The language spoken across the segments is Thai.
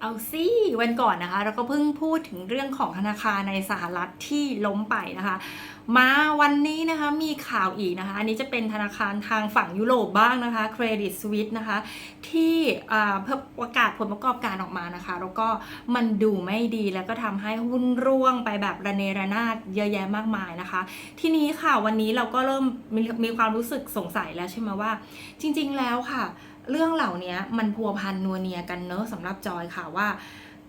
เอาสิวันก่อนนะคะ เราก็เพิ่งพูดถึงเรื่องของธนาคารในสหรัฐที่ล้มไปนะคะ มาวันนี้นะคะมีข่าวอีกนะคะ อันนี้จะเป็นธนาคารทางฝั่งยุโรปบ้างนะคะ Credit Suisse นะคะ ที่เพิ่งประกาศผลประกอบการออกมานะคะ แล้วก็มันดูไม่ดีแล้วก็ทำให้หุ้นร่วงไปแบบระเนระนาดเยอะแยะมากมายนะคะ ทีนี้ค่ะวันนี้เราก็เริ่มมีมีความรู้สึกสงสัยแล้วใช่ไหมว่า จริง ๆ แล้วค่ะ เรื่องเหล่านี้มันพัวพันนัวเนียกันเนอะสำหรับจอยค่ะว่า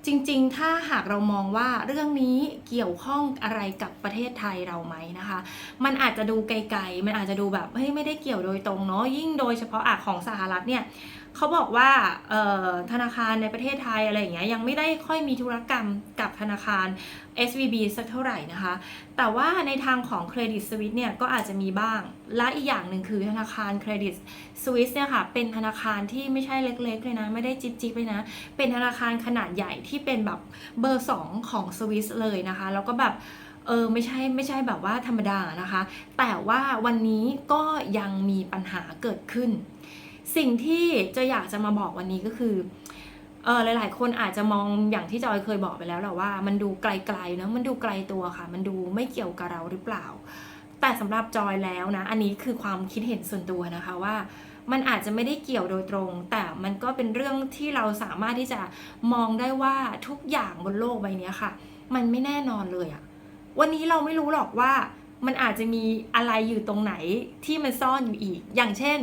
จริงๆ ถ้าหากเรามองว่าเรื่องนี้เกี่ยวข้องอะไรกับประเทศไทยเราไหมนะคะ มันอาจจะดูไกลๆ มันอาจจะดูแบบเฮ้ยไม่ได้เกี่ยวโดยตรงเนาะยิ่งโดยเฉพาะอะของสหรัฐเนี่ย เขาบอกว่าธนาคารในประเทศไทยอะไรอย่างเงี้ยยังไม่ได้ค่อยมีธุรกรรมกับธนาคาร SVB สักเท่าไหร่นะคะ แต่ว่าในทางของ Credit Suisse เนี่ยก็อาจจะมีบ้าง และอีกอย่างหนึ่งคือธนาคาร Credit Suisse เนี่ยค่ะเป็นธนาคารที่ไม่ใช่เล็กๆเลยนะ ไม่ได้จิ๊บๆเลยนะ เป็นธนาคารขนาดใหญ่ที่เป็นแบบเบอร์ 2 ของสวิสเลยนะคะ แล้วก็แบบเออไม่ใช่ไม่ใช่แบบว่าธรรมดานะคะ แต่ว่าวันนี้ก็ยังมีปัญหาเกิดขึ้น สิ่งที่จะอยากจะมาบอกวันนี้ก็คือเออหลาย ๆ คนอาจจะมองอย่างที่จอยเคยบอกไปแล้วแหละว่า มันดูไกลๆเนะมันดูไกลตัวค่ะ มันดูไม่เกี่ยวกับเราหรือเปล่า แต่สำหรับจอยแล้วนะ อันนี้คือความคิดเห็นส่วนตัวนะคะว่า มันอาจจะไม่ได้เกี่ยวโดยตรง แต่มันก็เป็นเรื่องที่เราสามารถที่จะมองได้ว่าทุกอย่างบนโลกใบนี้ค่ะ มันไม่แน่นอนเลยอะวันนี้เราไม่รู้หรอกว่ามันอาจจะมีอะไรอยู่ตรงไหนที่มันซ่อนอยู่อีก อย่างเช่น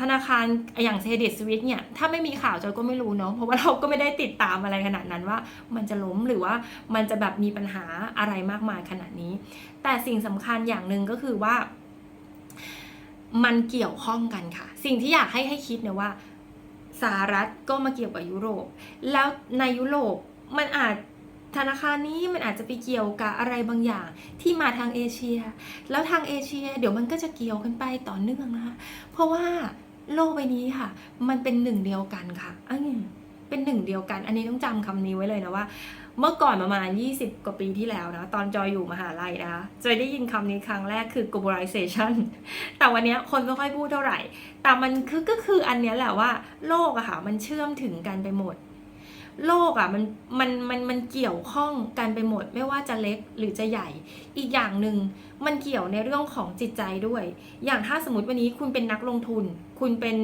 ธนาคารอย่างเซเดสวิทเนี่ย ถ้าไม่มีข่าวจอยก็ไม่รู้เนาะเพราะว่าเราก็ไม่ได้ติดตามอะไรขนาดนั้นว่า มันจะล้มหรือว่ามันจะแบบมีปัญหาอะไรมากมายขนาดนี้ แต่สิ่งสำคัญอย่างหนึ่งก็คือว่า มันเกี่ยวข้องกันค่ะ สิ่งที่อยากให้ให้คิดเนี่ยว่าสหรัฐก็มาเกี่ยวกับยุโรป แล้วในยุโรปมันอาจ ธนาคารนี้มันอาจจะไปเกี่ยวกับอะไรบางอย่างที่มาทางเอเชีย แล้วทางเอเชีย เดี๋ยวมันก็จะเกี่ยวกันไปต่อเนื่องนะคะ เพราะว่าโลกใบนี้ค่ะ มันเป็นหนึ่งเดียวกันค่ะอันนี้เป็นหนึ่งเดียวกัน อันนี้ต้องจำคำนี้ไว้เลยนะว่า เมื่อก่อนประมาณ 20 กว่าปีที่แล้วนะ ตอนจอยอยู่มหาลัยนะคะจอยได้ยินคำนี้ครั้งแรกคือ globalization แต่วันนี้คนไม่ค่อยพูดเท่าไหร่ แต่มันคือก็คืออันนี้แหละว่าโลกอะค่ะ มันเชื่อมถึงกันไปหมด โลกอะมันมันมันมันเกี่ยวข้องกันไปหมด ไม่ว่าจะเล็กหรือจะใหญ่ อีกอย่างหนึ่งมันเกี่ยวในเรื่องของจิตใจด้วย อย่างถ้าสมมติวันนี้คุณเป็นนักลงทุน คุณเป็น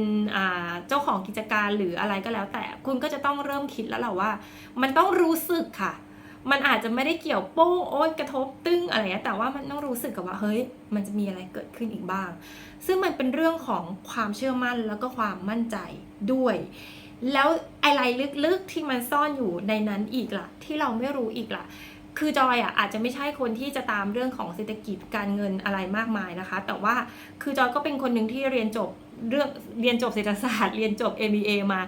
เจ้าของกิจการหรืออะไรก็แล้ว แต่คุณก็จะต้องเริ่มคิดแล้วแหละว่า มันต้องรู้สึกค่ะ มันอาจจะไม่ได้เกี่ยวโป้งโอ้ยกระทบตึ้งอะไรเงี้ยแต่ว่ามันต้องรู้สึกกับว่าเฮ้ย มันจะมีอะไรเกิดขึ้นอีกบ้าง ซึ่งมันเป็นเรื่องของความเชื่อมั่นแล้วก็ความมั่นใจด้วย แล้วอะไรลึกๆที่มันซ่อนอยู่ในนั้นอีกล่ะ ที่เราไม่รู้อีกล่ะ คือจอยอะอาจจะไม่ใช่คนที่จะตามเรื่องของเศรษฐกิจการเงินอะไรมากมายนะคะ แต่ว่าคือจอยก็เป็นคนหนึ่งที่เรียนจบ เรื่องเรียนจบเศรษฐศาสตร์ เรียนจบ MBA มา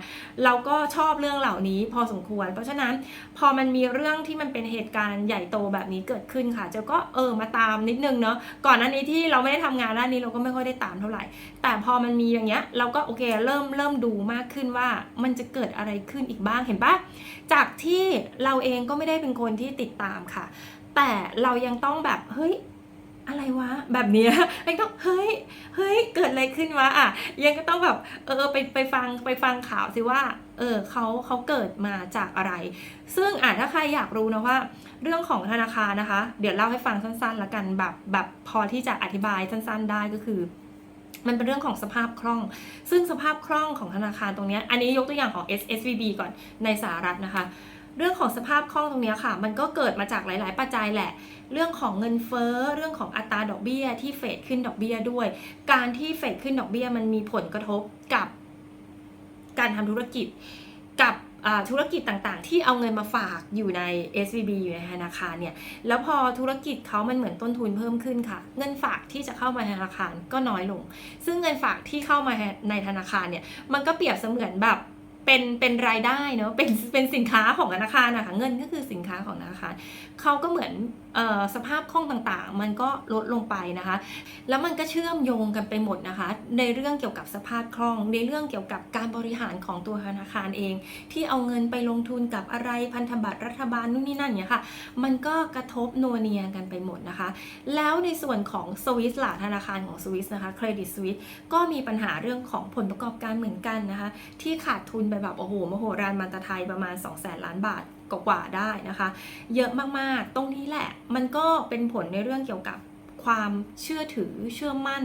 เราก็ชอบเรื่องเหล่านี้พอสมควร เพราะฉะนั้นพอมันมีเรื่องที่มันเป็นเหตุการณ์ใหญ่โตแบบนี้เกิดขึ้นค่ะเจ้าก็เออมาตามนิดนึงเนาะก่อนหน้านี้ที่เราไม่ได้ทำงานด้านนี้เราก็ไม่ค่อยได้ตามเท่าไหร่ แต่พอมันมีอย่างเงี้ยเราก็โอเคเริ่มเริ่มดูมากขึ้นว่ามันจะเกิดอะไรขึ้นอีกบ้างเห็นปะจากที่เราเองก็ไม่ได้เป็นคนที่ติดตามค่ะ แต่เรายังต้องแบบเฮ้ย อะไรวะ แบบนี้ยังต้องเฮ้ยเฮ้ยเกิดอะไรขึ้นวะอะยังก็ต้องแบบเออไปไปฟังไปฟังข่าวสิว่าเออเขาเขาเกิดมาจากอะไร ซึ่งอะถ้าใครอยากรู้นะว่า เรื่องของธนาคารนะคะ เดี๋ยวเล่าให้ฟังสั้นๆละกันแบบแบบพอที่จะอธิบายสั้น ๆ ได้ก็คือ มันเป็นเรื่องของสภาพคล่อง ซึ่งสภาพคล่องของธนาคารตรงนี้อันนี้ยกตัวอย่างของ SSVB ก่อนในสหรัฐนะคะ เรื่องของสภาพคล่องตรงนี้ค่ะ มันก็เกิดมาจากหลาย ๆ ปัจจัยแหละ เรื่องของเงินเฟ้อ เรื่องของอัตราดอกเบี้ยที่เฟดขึ้นดอกเบี้ยด้วย การที่เฟดขึ้นดอกเบี้ยมันมีผลกระทบกับการทำธุรกิจกับธุรกิจต่างๆ ที่เอาเงินมาฝากอยู่ใน SVB อยู่ในธนาคารเนี่ย แล้วพอธุรกิจเขามันเหมือนต้นทุนเพิ่มขึ้นค่ะ เงินฝากที่จะเข้ามาธนาคารก็น้อยลง ซึ่งเงินฝากที่เข้ามาในธนาคารเนี่ย มันก็เปรียบเสมือนแบบ เป็นเป็นรายได้เนาะเป็นเป็นสินค้าของธนาคารนะคะเงินก็คือสินค้าของธนาคารเขาก็เหมือนสภาพคล่องต่างๆ มันก็ลดลงไปนะคะ แล้วมันก็เชื่อมโยงกันไปหมดนะคะ ในเรื่องเกี่ยวกับสภาพคล่อง ในเรื่องเกี่ยวกับการบริหารของตัวธนาคารเอง ที่เอาเงินไปลงทุนกับอะไรพันธบัตรรัฐบาลนู่นนี่นั่นเนี่ยค่ะ มันก็กระทบนัวเนียกันไปหมดนะคะ แล้วในส่วนของสวิสล่ะธนาคารของสวิสนะคะเครดิตสวิสก็มีปัญหาเรื่องของผลประกอบการเหมือนกันนะคะ ที่ขาดทุนไปแบบโอ้โหมโหฬารมันตะไทยประมาณ2 0 0แสนล้านบาท กว่าๆได้นะคะ เยอะมากๆ ตรงนี้แหละ มันก็เป็นผลในเรื่องเกี่ยวกับความเชื่อถือเชื่อมั่น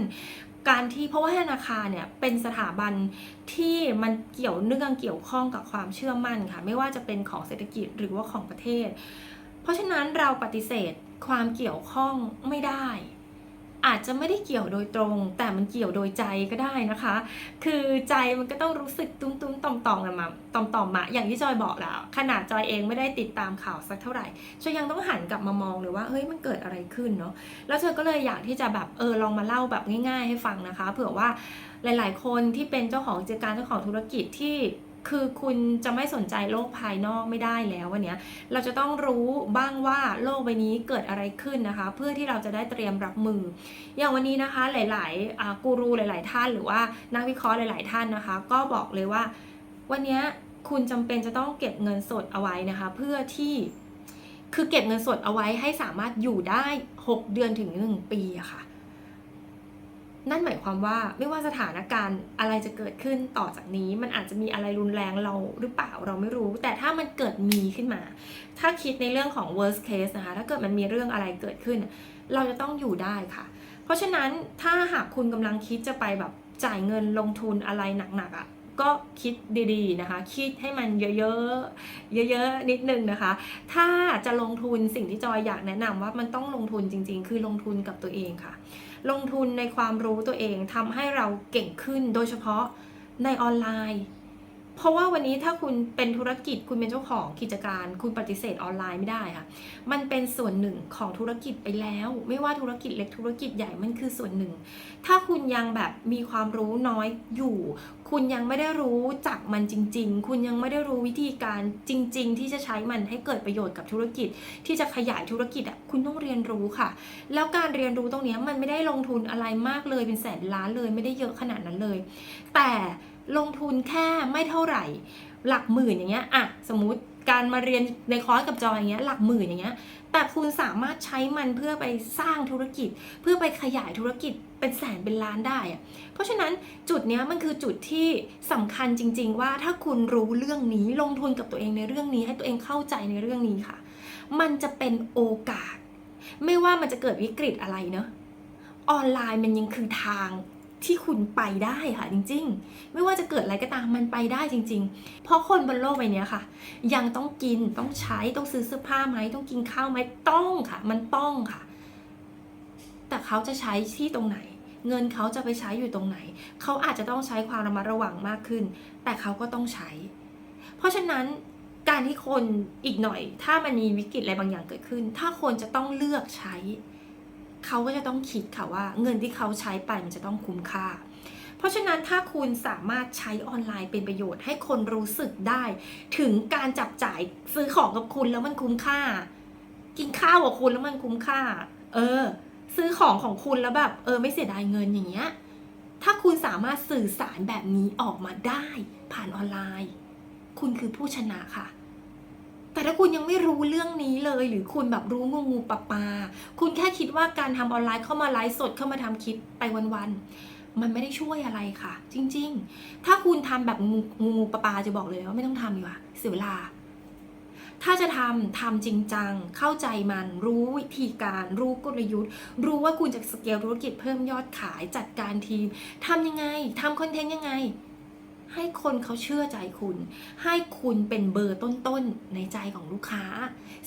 การที่เพราะว่าธนาคารเนี่ยเป็นสถาบันที่มันเกี่ยวเนื่องเกี่ยวข้องกับความเชื่อมั่นค่ะ ไม่ว่าจะเป็นของเศรษฐกิจหรือว่าของประเทศ เพราะฉะนั้นเราปฏิเสธความเกี่ยวข้องไม่ได้ อาจจะไม่ได้เกี่ยวโดยตรง แต่มันเกี่ยวโดยใจก็ได้นะคะ คือใจมันก็ต้องรู้สึกตุ้มตุ้มต่อมต่อมกันมาต่อมต่อมมาอย่างที่จอยบอกแล้ว ขนาดจอยเองไม่ได้ติดตามข่าวสักเท่าไหร่จอยยังต้องหันกลับมามองเลยว่าเฮ้ยมันเกิดอะไรขึ้นเนาะแล้วเธอก็เลยอยากที่จะแบบเออลองมาเล่าแบบง่าย ๆ ให้ฟังนะคะ เผื่อว่าหลาย ๆ คนที่เป็นเจ้าของกิจการเจ้าของธุรกิจที่ คือคุณจะไม่สนใจโลกภายนอกไม่ได้แล้ววันนี้เราจะต้องรู้บ้างว่าโลกใบนี้เกิดอะไรขึ้นนะคะ เพื่อที่เราจะได้เตรียมรับมือ อย่างวันนี้นะคะหลายๆกูรูหลาย ๆ ท่านหรือว่านักวิเคราะห์หลาย ๆ ท่านนะคะ ก็บอกเลยว่า วันนี้คุณจำเป็นจะต้องเก็บเงินสดเอาไว้นะคะ เพื่อที่คือเก็บเงินสดเอาไว้ให้สามารถอยู่ได้ 6 เดือนถึง 1 ปีอะค่ะ นั่นหมายความว่าไม่ว่าสถานการณ์อะไรจะเกิดขึ้นต่อจากนี้ มันอาจจะมีอะไรรุนแรงเราหรือเปล่าเราไม่รู้ แต่ถ้ามันเกิดมีขึ้นมา ถ้าคิดในเรื่องของ worst case นะคะถ้าเกิดมันมีเรื่องอะไรเกิดขึ้น เราจะต้องอยู่ได้ค่ะ เพราะฉะนั้นถ้าหากคุณกำลังคิดจะไปแบบจ่ายเงินลงทุนอะไรหนักๆอะ่ะ ก็คิดดีๆนะคะ คิดให้มันเยอะๆ เยอะๆ นิดนึงนะคะ ถ้าจะลงทุนสิ่งที่จอยอยากแนะนำว่ามันต้องลงทุนจริง ๆ คือลงทุนกับตัวเองค่ะ ลงทุนในความรู้ตัวเองทำให้เราเก่งขึ้นโดยเฉพาะในออนไลน์ เพราะว่าวันนี้ถ้าคุณเป็นธุรกิจคุณเป็นเจ้าของกิจการ คุณปฏิเสธออนไลน์ไม่ได้ค่ะ มันเป็นส่วนหนึ่งของธุรกิจไปแล้ว ไม่ว่าธุรกิจเล็กธุรกิจใหญ่มันคือส่วนหนึ่ง ถ้าคุณยังแบบมีความรู้น้อยอยู่ คุณยังไม่ได้รู้จักมันจริง ๆ คุณยังไม่ได้รู้วิธีการจริง ๆ ที่จะใช้มันให้เกิดประโยชน์กับธุรกิจ ที่จะขยายธุรกิจอะคุณต้องเรียนรู้ค่ะ แล้วการเรียนรู้ตรงนี้มันไม่ได้ลงทุนอะไรมากเลยเป็นแสนล้านเลยไม่ได้เยอะขนาดนั้นเลย แต่ ลงทุนแค่ไม่เท่าไหร่ หลักหมื่นอย่างเงี้ยอะสมมติการมาเรียนในคอร์สกับจอยอย่างเงี้ยหลักหมื่นอย่างเงี้ยแต่คุณสามารถใช้มันเพื่อไปสร้างธุรกิจ เพื่อไปขยายธุรกิจเป็นแสนเป็นล้านได้อะเพราะฉะนั้นจุดเนี้ยมันคือจุดที่สำคัญจริง ๆ ว่าถ้าคุณรู้เรื่องนี้ลงทุนกับตัวเองในเรื่องนี้ ให้ตัวเองเข้าใจในเรื่องนี้ค่ะ มันจะเป็นโอกาส ไม่ว่ามันจะเกิดวิกฤตอะไรเนอะออนไลน์มันยังคือทาง ที่คุณไปได้ค่ะจริง ๆ ไม่ว่าจะเกิดอะไรก็ตามมันไปได้จริง ๆ เพราะคนบนโลกใบนี้ค่ะ ยังต้องกินต้องใช้ต้องซื้อเสื้อผ้าไหมต้องกินข้าวไหมต้องค่ะ มันต้องค่ะ แต่เขาจะใช้ที่ตรงไหน เงินเขาจะไปใช้อยู่ตรงไหน เขาอาจจะต้องใช้ความระมัดระวังมากขึ้น แต่เขาก็ต้องใช้ เพราะฉะนั้นการที่คนอีกหน่อย ถ้ามันมีวิกฤตอะไรบางอย่างเกิดขึ้น ถ้าคนจะต้องเลือกใช้ เขาก็จะต้องคิดค่ะว่า เงินที่เขาใช้ไปมันจะต้องคุ้มค่า เพราะฉะนั้นถ้าคุณสามารถใช้ออนไลน์เป็นประโยชน์ให้คนรู้สึกได้ ถึงการจับจ่ายซื้อของกับคุณแล้วมันคุ้มค่า กินข้าวกับคุณแล้วมันคุ้มค่า เออ ซื้อของของคุณแล้วแบบเออไม่เสียดายเงินอย่างเงี้ยถ้าคุณสามารถสื่อสารแบบนี้ออกมาได้ผ่านออนไลน์ คุณคือผู้ชนะค่ะ แต่ถ้าคุณยังไม่รู้เรื่องนี้เลย หรือคุณแบบรู้งูงูปลาปลาคุณแค่คิดว่าการทำออนไลน์เข้ามาไลฟ์สดเข้ามาทำคลิปไปวันๆมันไม่ได้ช่วยอะไรค่ะ จริง ๆ ถ้าคุณทำแบบงูงูงูปลาปลาจะบอกเลยว่าไม่ต้องทำดีกว่าเสียเวลา ถ้าจะทำทำจริงจัง เข้าใจมัน รู้วิธีการ รู้กลยุทธ์ รู้ว่าคุณจะสเกลธุรกิจเพิ่มยอดขายจัดการทีมทำยังไงทำคอนเทนต์ยังไง ให้คนเขาเชื่อใจคุณ ให้คุณเป็นเบอร์ต้นๆในใจของลูกค้า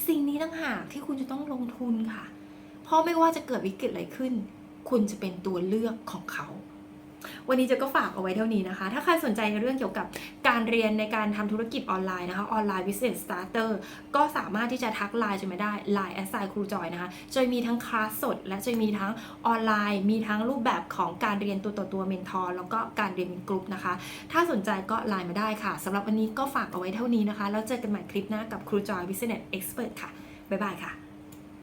สิ่งนี้ต่างหากที่คุณจะต้องลงทุนค่ะ เพราะไม่ว่าจะเกิดวิกฤตอะไรขึ้น คุณจะเป็นตัวเลือกของเขา วันนี้เจะก็ฝากเอาไว้เท่านี้นะคะ ถ้าใครสนใจในเรื่องเกี่ยวกับการเรียนในการทำธุรกิจออนไลน์นะคะออนไลน์ business starter ก็สามารถที่จะทักไลน์จอยมาได้ Line แอสไซครูจอยนะคะจอยมีทั้งคลาสสด และจอยมีทั้งออนไลน์ มีทั้งรูปแบบของการเรียนตัวต่อตัวเมนทอร์แล้วก็การเรียนเป็นกลุ่มนะคะ ถ้าสนใจก็ไลน์มาได้ค่ะสำหรับวันนี้ก็ฝากเอาไว้เท่านี้นะคะ แล้วเจอกันใหม่คลิปหน้ากับครูจอย business expert ค่ะบ๊ายบายค่ะ